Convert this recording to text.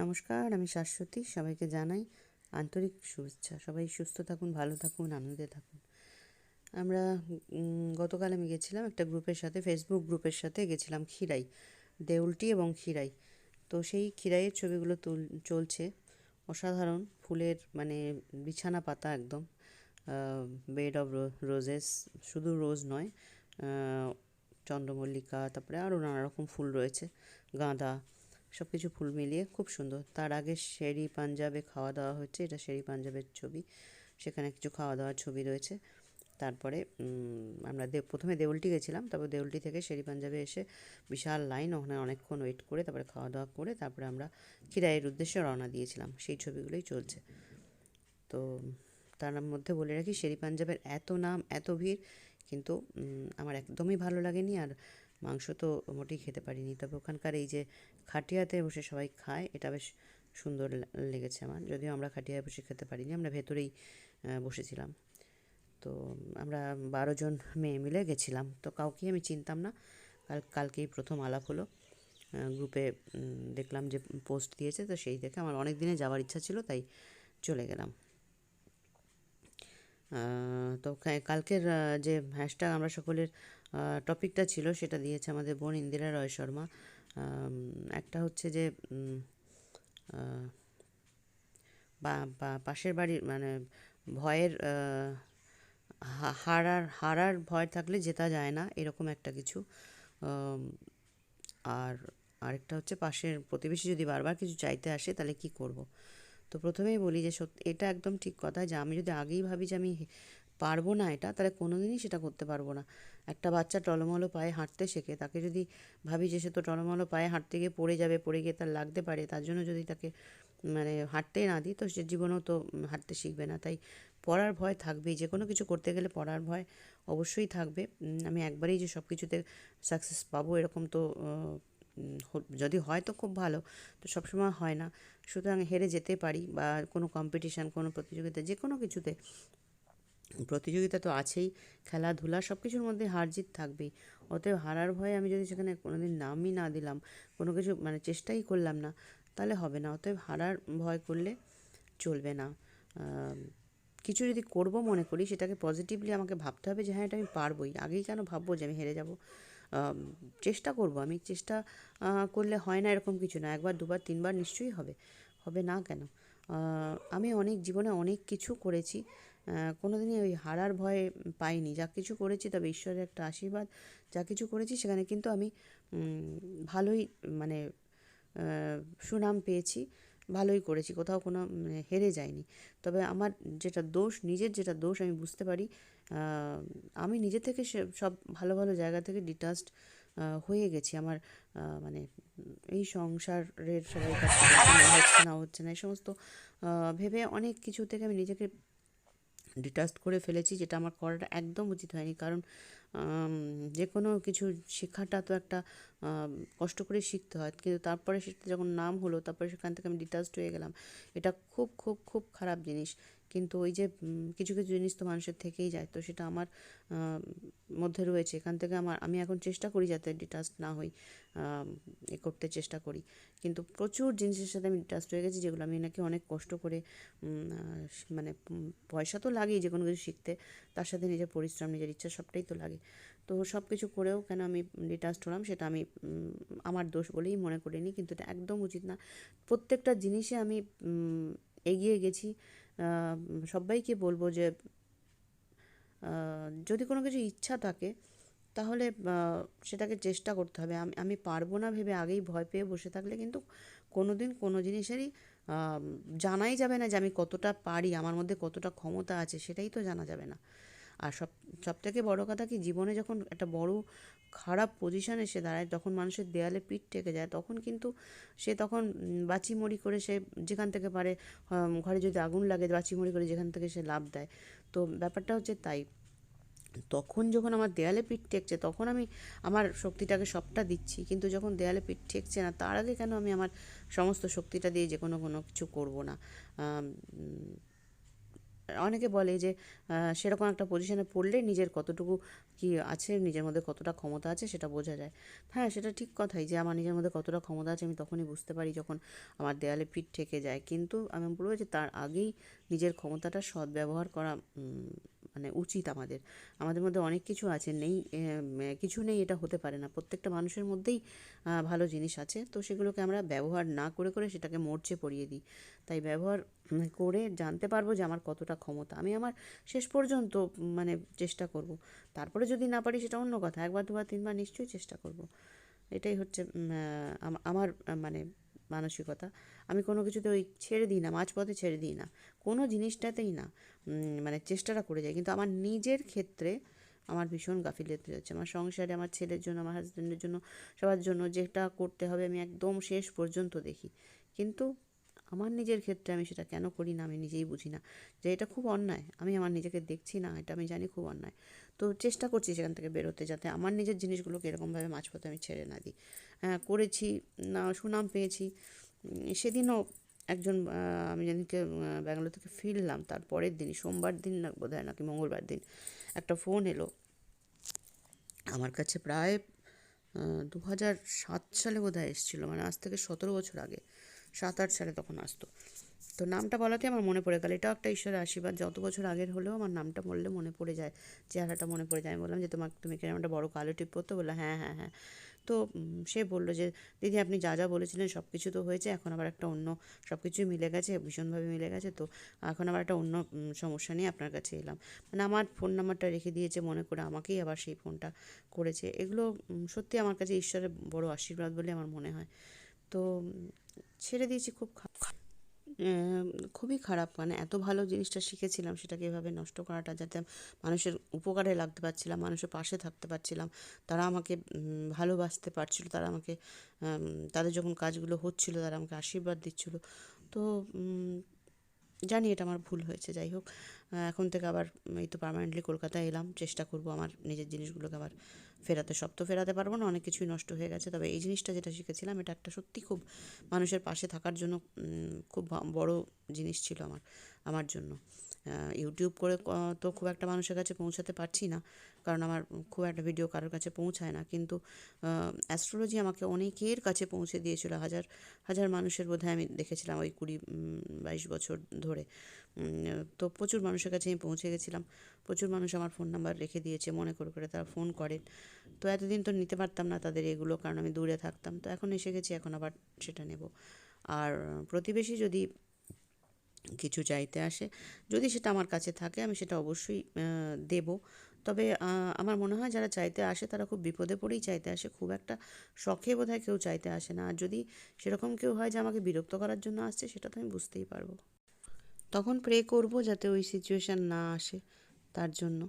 নমস্কার, আমি শাশ্বতী। সবাইকে জানাই আন্তরিক শুভেচ্ছা। সবাই সুস্থ থাকুন, ভালো থাকুন, আনন্দে থাকুন। আমরা গতকাল আমি গেছিলাম একটা গ্রুপের সাথে ফেসবুক গ্রুপের সাথে গেছিলাম খিরাই দেউলটি এবং খিরাই তো সেই খিরাইয়ের ছবিগুলো তুল, চলছে। অসাধারণ ফুলের মানে বিছানা পাতা একদম। বেড অফ রোজেস শুধু রোজ নয় চন্দ্রমল্লিকা, তারপরে আরও নানা রকম ফুল রয়েছে। গাঁদা সব কিছু ফুল মিলিয়ে খুব সুন্দর। তার আগে শেরি পাঞ্জাবে খাওয়া দাওয়া হচ্ছে, এটা শেরি পাঞ্জাবের ছবি। সেখানে কিছু খাওয়া দাওয়ার ছবি রয়েছে। তারপরে আমরা দে, প্রথমে দেউলটি গেছিলাম, তারপর দেউলটি থেকে শেরি পাঞ্জাবে এসে বিশাল লাইন, ওখানে অনেকক্ষণ ওয়েট করে, তারপরে খাওয়া দাওয়া করে, তারপরে আমরা খিরাইয়ের উদ্দেশ্যে রওনা দিয়েছিলাম। সেই ছবিগুলোই চলছে। তো তার মধ্যে বলে রাখি, শেরি পাঞ্জাবের এত নাম, এত ভিড়, কিন্তু আমার একদমই ভালো লাগেনি। আর মাংস তো মোটেই খেতে পারিনি। তবে ওখানকার এই যে খাটিয়াতে বসে সবাই খায়, এটা বেশ সুন্দর লেগেছে আমার। যদিও আমরা খাটিয়ায় বসে খেতে পারিনি, আমরা ভেতরেই বসেছিলাম। তো আমরা বারো জন মেয়ে মিলে গেছিলাম। তো কাউকেই আমি চিনতাম না। কাল, কালকেই প্রথম আলাপ হলো। গ্রুপে দেখলাম যে পোস্ট দিয়েছে, তো সেই দেখে আমার অনেক দিনে যাওয়ার ইচ্ছা ছিল, তাই চলে গেলাম। তো কালকের যে হ্যাশট্যাগ আমরা সকলের টপিকটা ছিল, সেটা দিয়েছে আমাদের বোন ইন্দিরা রয় শর্মা। একটা হচ্ছে যে পাশের বাড়ির মানে ভয়ের হারার হারার ভয় থাকলে জেতা যায় না, এরকম একটা কিছু। আর আরেকটা হচ্ছে পাশের প্রতিবেশী যদি বারবার কিছু চাইতে আসে, তাহলে কি করব? তো প্রথমেই বলি যে সত্যি এটা একদম ঠিক কথা যে, আমি যদি আগেই ভাবি যে, আমি পারব না এটা, তাহলে কোনোদিনই সেটা করতে পারব না। একটা বাচ্চা টলমলো পায়ে হাঁটতে শেখে। তাকে যদি ভাবি যে সে তো টলমলো পায়ে হাঁটতে গিয়ে পড়ে যাবে, পড়ে গিয়ে তার লাগতে পারে, তার জন্য যদি তাকে মানে হাঁটতেই না দিই, তো সে জীবনেও তো হাঁটতে শিখবে না। তাই পড়ার ভয় থাকবেই। যে কোনো কিছু করতে গেলে পড়ার ভয় অবশ্যই থাকবে। আমি একবারেই যে সব কিছুতে সাকসেস পাবো, এরকম তো যদি হয় তো খুব ভালো, তো সবসময় হয় না। সুতরাং হেরে যেতে পারি বা কোনো কম্পিটিশান কোনো প্রতিযোগিতা, যে কোনো কিছুতে প্রতিযোগিতা তো আছেই, খেলাধুলা সব কিছুর মধ্যে হার জিত থাকবেই। অতএব হারার ভয়ে আমি যদি সেখানে কোনোদিন নামই না দিলাম, কোনো কিছু মানে চেষ্টাই করলাম না, তাহলে হবে না। অতএব হারার ভয় করলে চলবে না। কিছু যদি করব মনে করি, সেটাকে পজিটিভলি আমাকে ভাবতে হবে যে হ্যাঁ এটা আমি পারবোই। আগেই কেন ভাববো যে আমি হেরে যাব? চেষ্টা করব আমি। চেষ্টা করলে হয় না এরকম কিছু না। একবার, দুবার, তিনবার নিশ্চয়ই হবে। হবে না কেন? আমি অনেক জীবনে অনেক কিছু করেছি। আহ, কোনোদিনই ওই হারার ভয় পাইনি। যা কিছু করেছি তবে ঈশ্বরের একটা আশীর্বাদ যা কিছু করেছি সেখানে কিন্তু আমি ভালোই মানে সুনাম পেয়েছি ভালোই করেছি কোথাও কোনো মানে হেরে যায়নি তবে আমার যেটা দোষ নিজের যেটা দোষ আমি বুঝতে পারি আমি নিজে থেকে সব ভালো ভালো জায়গা থেকে ডিটাচড হয়ে গেছি। আমার মানে এই সংসারের সবাই কাছে হচ্ছে না হচ্ছে না এই সমস্ত ভেবে অনেক কিছু থেকে আমি নিজেকে ডিটাচড করে ফেলেছি, যেটা আমার করাটা একদম উচিত হয়নি। কারণ যে কোনো কিছু শেখাটা তো একটা কষ্ট করে শিখতে হয়। কিন্তু তারপরে সেটা যখন নাম হলো, তারপরে সেখান থেকে আমি ডিটাচড হয়ে গেলাম। এটা খুব খুব খুব খারাপ জিনিস। কিন্তু ওই যে কিছু কিছু জিনিস তো মানুষের থেকেই যায়। তো সেটা আমার মধ্যে রয়েছে। এখান থেকে আমার, আমি এখন চেষ্টা করি যাতে ডিটাচড না হই এ করতে চেষ্টা করি। কিন্তু প্রচুর জিনিসের সাথে আমি ডিটাচড হয়ে গেছি, যেগুলো আমি নাকি অনেক কষ্ট করে মানে পয়সা তো লাগেই যে কোনো কিছু শিখতে। তার সাথে নিজের পরিশ্রম, নিজের ইচ্ছা সবটাই তো লাগে। তো সব কিছু করেও কেন আমি ডিটাচড হলাম সেটা আমি আমার দোষ বলেই মনে করিনি। কিন্তু এটা একদম উচিত না। প্রত্যেকটা জিনিসে আমি এগিয়ে গেছি। সবাইকে বলব যে যদি কোনো কিছু ইচ্ছা থাকে, তাহলে সেটাকে চেষ্টা করতে হবে। আমি আমি পারব না ভেবে আগেই ভয় পেয়ে বসে থাকলে, কিন্তু কোনো দিন কোনো জিনিসেরই জানাই যাবে না যে আমি কতটা পারি, আমার মধ্যে কতটা ক্ষমতা আছে, সেটাই তো জানা যাবে না। আর সব সব থেকে বড়ো কথা কি জীবনে যখন একটা বড় খারাপ পজিশানে এসে দাঁড়ায়, তখন মানুষের দেয়ালে পিঠ টেকে যায়, তখন কিন্তু সে তখন বাঁচিমড়ি করে সে যেখান থেকে পারে ঘরে যদি আগুন লাগে বাঁচিমড়ি করে যেখান থেকে সে লাভ দেয়। তো ব্যাপারটা হচ্ছে তাই। তখন যখন আমার দেয়ালে পিঠ ঠেকছে, তখন আমি আমার শক্তিটাকে সবটা দিচ্ছি, কিন্তু যখন দেয়ালে পিঠ ঠেকছে না, তার আগে কেন আমি আমার সমস্ত শক্তিটা দিয়ে যে কোনো কোনো কিছু করব না? অনেকে বলে যে সেরকম একটা পজিশনে পড়লে নিজের কতটুকু কি আছে, নিজের মধ্যে কতটা ক্ষমতা আছে সেটা বোঝা যায়। হ্যাঁ সেটা ঠিক কথাই যে, আমার নিজের মধ্যে কতটা ক্ষমতা আছে আমি তখনই বুঝতে পারি যখন আমার দেয়ালে পিঠ ঠেকে যায়। কিন্তু আমি বলব যে, তার আগেই নিজের ক্ষমতাটা সদ্ব্যবহার করা মানে উচিত আমাদের। আমাদের মধ্যে অনেক কিছু আছে, নেই কিছু নেই, এটা হতে পারে না। প্রত্যেকটা মানুষের মধ্যেই ভালো জিনিস আছে। তো সেগুলোকে আমরা ব্যবহার না করে করে সেটাকে মরচে পড়িয়ে দিই। তাই ব্যবহার করে জানতে পারব যে আমার কতটা ক্ষমতা। আমি আমার শেষ পর্যন্ত মানে চেষ্টা করব। তারপরে যদি না পারি, সেটা অন্য কথা। একবার, দুবার, তিনবার নিশ্চয়ই চেষ্টা করব। এটাই হচ্ছে আমার মানে মানসিকতা, আমি কোনো কিছুতে ওই ছেড়ে দিই না, মাঝপথে ছেড়ে দিই না, কোনো জিনিসটাতেই না মানে চেষ্টাটা করে যাই। কিন্তু আমার নিজের ক্ষেত্রে আমার ভীষণ গাফিলত হয়ে যাচ্ছে আমার সংসারে, আমার ছেলের জন্য, আমার হাজব্যান্ডের জন্য, সবার জন্য যেটা করতে হবে আমি একদম শেষ পর্যন্ত দেখি। কিন্তু আমার নিজের ক্ষেত্রে আমি সেটা কেন করি না, আমি নিজেই বুঝি না যে এটা খুব অন্যায়। আমি আমার নিজেকে দেখছি না, এটা আমি জানি খুব অন্যায়। তো চেষ্টা করছি সেখান থেকে বেরোতে যাতে আমার নিজের জিনিসগুলোকে এরকমভাবে মাঝপথে আমি ছেড়ে না দিই। হ্যাঁ করেছি, না, সুনাম পেয়েছি। সেদিনও একজন আমি যেদিনকে ব্যাঙ্গালোর থেকে ফিরলাম, তার পরের দিনই সোমবার দিন না বোধ হয় নাকি মঙ্গলবার দিন, একটা ফোন এলো। আমার কাছে প্রায় দু হাজার সাত সালে বোধ হয় এসেছিল মানে আজ থেকে সতেরো বছর আগে। সাত আট সালে তখন আসতো। তো নামটা বলাতে আমার মনে পড়ে গেল। এটাও একটা ঈশ্বরের আশীর্বাদ। যত বছর আগের হলেও আমার নামটা বললে মনে পড়ে যায়, চেহারাটা মনে পড়ে যায়। আমি বললাম যে, তোমাকে, তুমি কেন একটা বড় কালো টিপ পরতো? বলল হ্যাঁ হ্যাঁ হ্যাঁ। তো সে বলল যে, দিদি, আপনি যা যা বলেছিলেন সব কিছু তো হয়েছে। এখন আবার একটা অন্য সব কিছুই মিলে গেছে, ভীষণভাবে মিলে গেছে। তো এখন আবার একটা অন্য সমস্যা নিয়ে আপনার কাছে এলাম। মানে আমার ফোন নাম্বারটা রেখে দিয়েছে মনে করে আমাকেই আবার সেই ফোনটা করেছে। এগুলো সত্যি আমার কাছে ঈশ্বরের বড় আশীর্বাদ বলে আমার মনে হয়। তো ছেড়ে দিয়েছি খুব খুবই খারাপ। মানে এত ভালো জিনিসটা শিখেছিলাম সেটাকে এভাবে নষ্ট করাটা যাতে মানুষের উপকারে লাগতে পারছিলাম, মানুষের পাশে থাকতে পারছিলাম। তারা আমাকে ভালোবাসতে পারছিল, তারা আমাকে তাদের যখন কাজগুলো হচ্ছিল তারা আমাকে আশীর্বাদ দিচ্ছিল। তো জানি এটা আমার ভুল হয়েছে, যাই হোক। এখন থেকে আবার এই তো পার্মানেন্টলি কলকাতায় এলাম। চেষ্টা করব আমার নিজের জিনিসগুলোকে আবার ফেরাতে। সব তো ফেরাতে পারব না, অনেক কিছুই নষ্ট হয়ে গেছে। তবে এই জিনিসটা যেটা শিখেছিলাম, এটা একটা সত্যি খুব মানুষের পাশে থাকার জন্য খুব বড় জিনিস ছিল আমার আমার জন্য। ইউটিউব করে তো খুব একটা মানুষের কাছে পৌঁছাতে পারছি না, কারণ আমার খুব একটা ভিডিও কারোর কাছে পৌঁছায় না। কিন্তু অ্যাস্ট্রোলজি আমাকে অনেকের কাছে পৌঁছে দিয়েছিল। হাজার হাজার মানুষের বোধহয় আমি দেখেছিলাম ওই কুড়ি বাইশ বছর ধরে। তো প্রচুর মানুষের কাছে আমি পৌঁছে গেছিলাম। প্রচুর মানুষ আমার ফোন নাম্বার রেখে দিয়েছে, মনে করে করে তারা ফোন করেন তো এতদিন তো নিতে পারতাম না তাদের এগুলো, কারণ আমি দূরে থাকতাম। তো এখন এসে গেছি, এখন আবার সেটা নেব। আর প্রতিবেশী যদি কিছু চাইতে আসে, যদি সেটা আমার কাছে থাকে, আমি সেটা অবশ্যই দেব। তবে আমার মনে হয় যারা চাইতে আসে, তারা খুব বিপদে পড়েই চাইতে আসে। খুব একটা শখে বোধহয় কেউ চাইতে আসে না। আর যদি সেরকম কেউ হয় যে আমাকে বিরক্ত করার জন্য আসছে, সেটা তো আমি বুঝতেই পারব। তখন প্রে করব যাতে ওই সিচুয়েশান না আসে তার জন্য।